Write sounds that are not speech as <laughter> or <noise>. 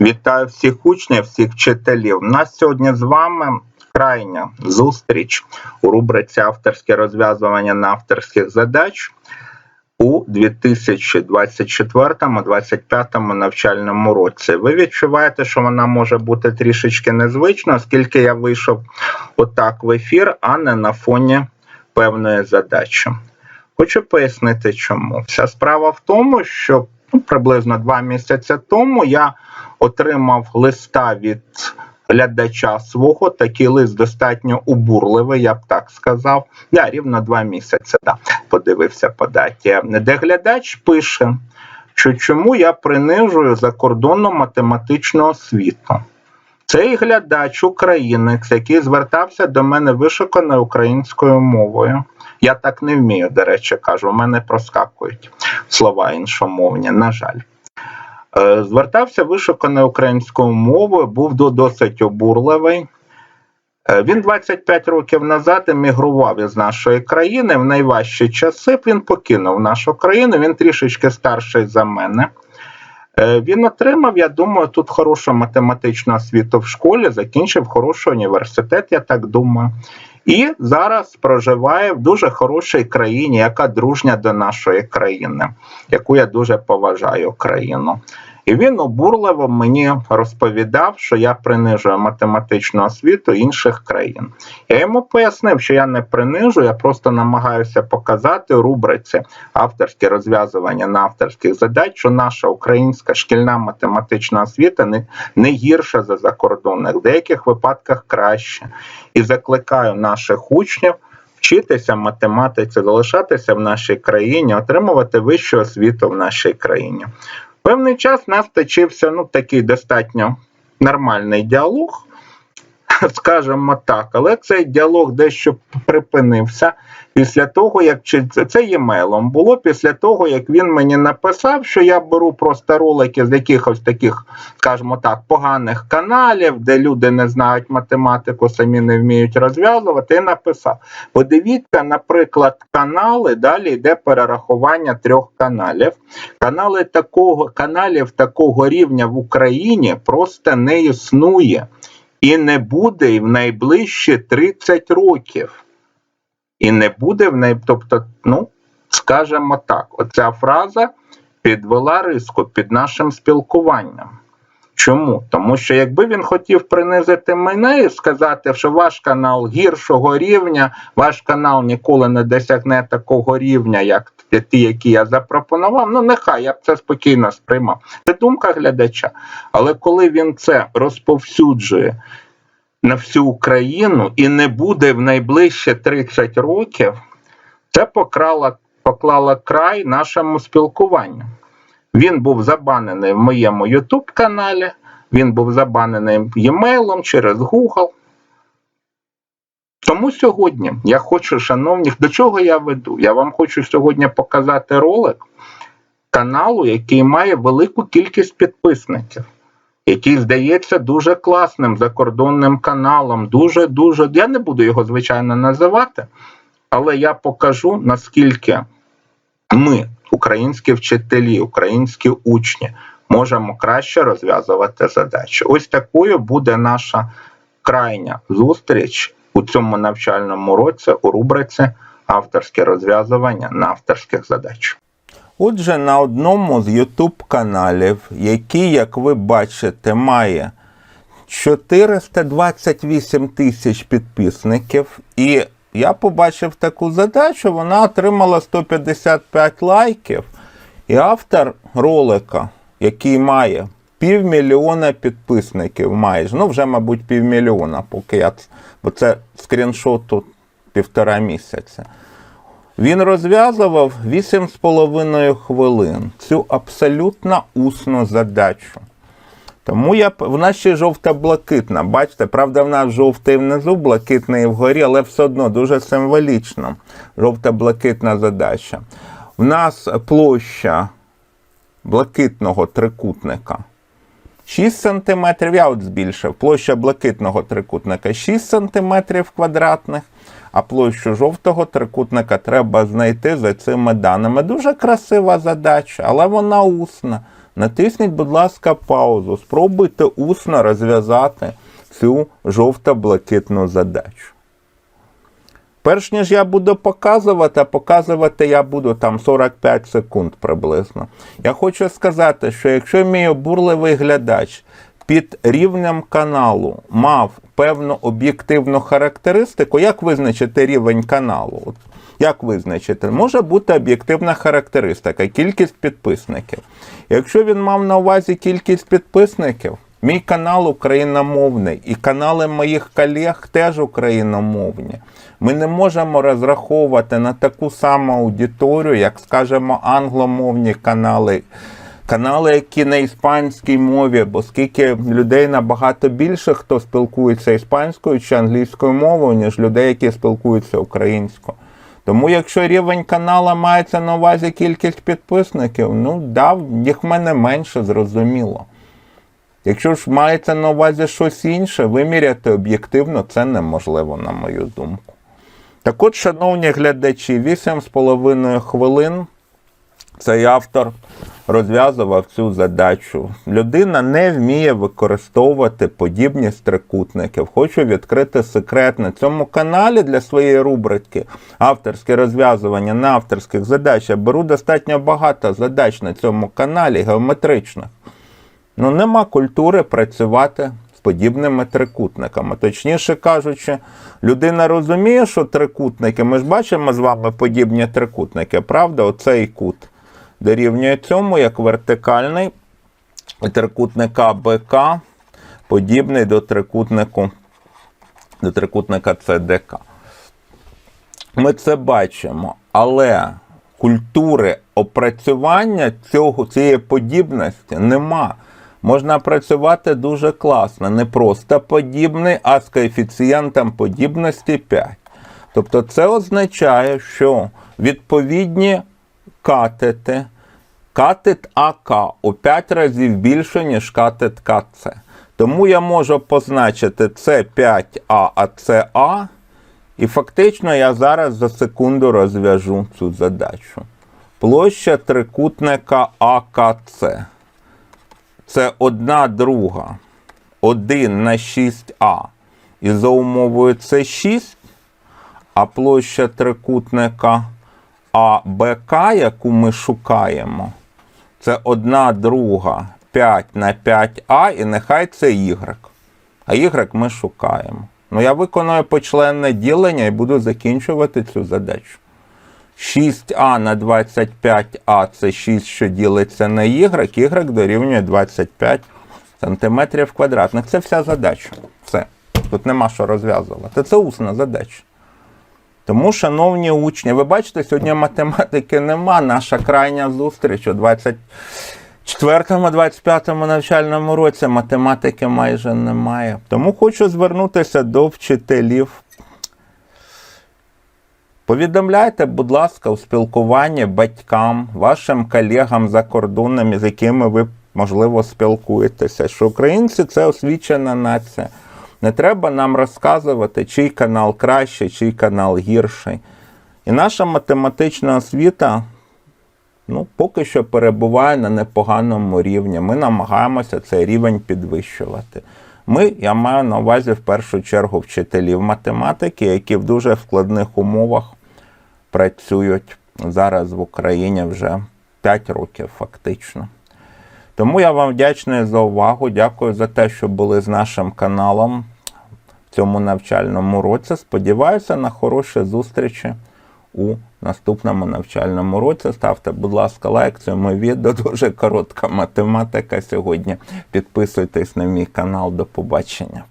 Вітаю всіх учнів, всіх вчителів. У нас сьогодні з вами крайня зустріч у рубриці авторське розв'язування на авторських задач у 2024-2025 навчальному році. Ви відчуваєте, що вона може бути трішечки незвична, оскільки я вийшов отак в ефір, а не на фоні певної задачі. Хочу пояснити, чому. Вся справа в тому, що ну, приблизно два місяці тому я отримав листа від глядача свого. Такий лист достатньо обурливий, я б так сказав. Я рівно два місяці да, подивився по даті, де глядач пише, що чому я принижую закордонну математичну освіту. Цей глядач українець, який звертався до мене вишуканою українською мовою. Я так не вмію, до речі, кажу, у мене проскакують слова іншомовні, на жаль. Е, Звертався вишуканою українською мовою, був досить обурливий. Е, Він 25 років назад емігрував із нашої країни. В найважчі часи він покинув нашу країну. Він трішечки старший за мене. Е, Він отримав, я думаю, тут хорошу математичну освіту в школі, закінчив хороший університет, я так думаю. І зараз проживає в дуже хорошій країні, яка дружня до нашої країни, яку я дуже поважаю країну. І він обурливо мені розповідав, що я принижую математичну освіту інших країн. Я йому пояснив, що я не принижую, я просто намагаюся показати рубриці авторське розв'язування на авторських задач, що наша українська шкільна математична освіта не, не гірша за закордонних, в деяких випадках краще. І закликаю наших учнів. Вчитися математиці, залишатися в нашій країні, отримувати вищу освіту в нашій країні. Певний час нас точився ну, такий достатньо нормальний діалог, <laughs> скажімо так, але цей діалог дещо припинився після того, як чи це, емейлом було після того, як він мені написав, що я беру просто ролики з якихось таких, скажімо так, поганих каналів, де люди не знають математику, самі не вміють розв'язувати, і написав: подивіться, наприклад, канали, далі йде перерахування трьох каналів. Канали такого, каналів такого рівня в Україні просто не існує і не буде і в найближчі 30 років. І не буде в най... Тобто, ну, скажімо так, оця фраза підвела риску під нашим спілкуванням. Чому? Тому що якби він хотів принизити мене і сказати, що ваш канал гіршого рівня, ваш канал ніколи не досягне такого рівня, як ті, які я запропонував, ну нехай я б це спокійно сприймав. Це думка глядача. Але коли він це розповсюджує на всю Україну і не буде в найближчі 30 років, це покрала, поклало край нашому спілкуванню. Він був забанений в моєму YouTube каналі, він був забанений e-mailом через Google. Тому сьогодні я хочу, шановні, до чого я веду? Я вам хочу сьогодні показати ролик каналу, який має велику кількість підписників, який здається дуже класним закордонним каналом. Дуже, дуже. Я не буду його, звичайно, називати, але я покажу, наскільки ми, українські вчителі, українські учні, можемо краще розв'язувати задачі. Ось такою буде наша крайня зустріч у цьому навчальному році у рубриці авторське розв'язування на авторських задач. Отже, на одному з YouTube каналів, який, як ви бачите, має 428 тисяч підписників, і я побачив таку задачу, вона отримала 155 лайків. І автор ролика, який має півмільйона підписників майже, ну вже, мабуть, півмільйона, поки я, бо це скріншот тут півтора місяця. Він розв'язував 8,5 хвилин цю абсолютно усну задачу. Тому я п- вона ще жовта-блакитна. Бачите, правда, в нас жовтий внизу, блакитний вгорі, але все одно дуже символічно. Жовта-блакитна задача. В нас площа блакитного трикутника 6 см, я от збільшив. Площа блакитного трикутника 6 см квадратних, а площу жовтого трикутника треба знайти за цими даними. Дуже красива задача, але вона усна. натисніть, будь ласка, паузу. Спробуйте усно розв'язати цю жовто-блакитну задачу. Перш ніж я буду показувати, а показувати я буду там 45 секунд приблизно. Я хочу сказати, що якщо мій обурливий глядач під рівнем каналу мав певну об'єктивну характеристику, як визначити рівень каналу? От Як визначити? Може бути об'єктивна характеристика, кількість підписників. Якщо він мав на увазі кількість підписників, мій канал україномовний і канали моїх колег теж україномовні. Ми не можемо розраховувати на таку саму аудиторію, як, скажімо, англомовні канали. Канали, які на іспанській мові, бо скільки людей набагато більше, хто спілкується іспанською чи англійською мовою, ніж людей, які спілкуються українською. Тому якщо рівень канала мається на увазі кількість підписників, ну да, їх в мене менше, зрозуміло. Якщо ж мається на увазі щось інше, виміряти об'єктивно це неможливо, на мою думку. Так от, шановні глядачі, 8,5 хвилин цей автор розв'язував цю задачу. Людина не вміє використовувати подібність трикутників. Хочу відкрити секрет на цьому каналі для своєї рубрики авторське розв'язування на авторських задач. Я беру достатньо багато задач на цьому каналі геометричних. Ну, нема культури працювати з подібними трикутниками. Точніше кажучи, людина розуміє, що трикутники, ми ж бачимо з вами подібні трикутники, правда? Оцей кут дорівнює цьому як вертикальний трикутника БК, подібний до трикутнику, до трикутника ЦДК. Ми це бачимо, але культури опрацювання цього, цієї подібності нема. Можна працювати дуже класно, не просто подібний, а з коефіцієнтом подібності 5. Тобто це означає, що відповідні катети, катет АК у 5 разів більше, ніж катет КЦ. Тому я можу позначити С5А, а це. І фактично я зараз за секунду розв'яжу цю задачу. Площа трикутника АКЦ. Це одна друга. 1 на 6А. І за умовою це 6, а площа трикутника АБК, яку ми шукаємо, це одна друга 5 на 5А, і нехай це Y. А Y ми шукаємо. Ну, я виконую почленне ділення і буду закінчувати цю задачу. 6А на 25А це 6, що ділиться на Y, Y дорівнює 25 см квадратних. Це вся задача. Все. Тут нема що розв'язувати. Це усна задача. Тому, шановні учні, ви бачите, сьогодні математики нема. Наша крайня зустріч у 24-25 навчальному році математики майже немає. Тому хочу звернутися до вчителів. Повідомляйте, будь ласка, у спілкуванні батькам, вашим колегам за кордонами, з якими ви, можливо, спілкуєтеся, що українці це освічена нація. Не треба нам розказувати, чий канал кращий, чий канал гірший. І наша математична освіта ну, поки що перебуває на непоганому рівні. Ми намагаємося цей рівень підвищувати. Ми, я маю на увазі в першу чергу вчителів математики, які в дуже складних умовах працюють зараз в Україні вже 5 років фактично. Тому я вам вдячний за увагу. Дякую за те, що були з нашим каналом в цьому навчальному році. Сподіваюся на хороші зустрічі у наступному навчальному році. Ставте, будь ласка, лайк цьому відео. <laughs> Дуже коротка математика сьогодні. Підписуйтесь на мій канал. До побачення.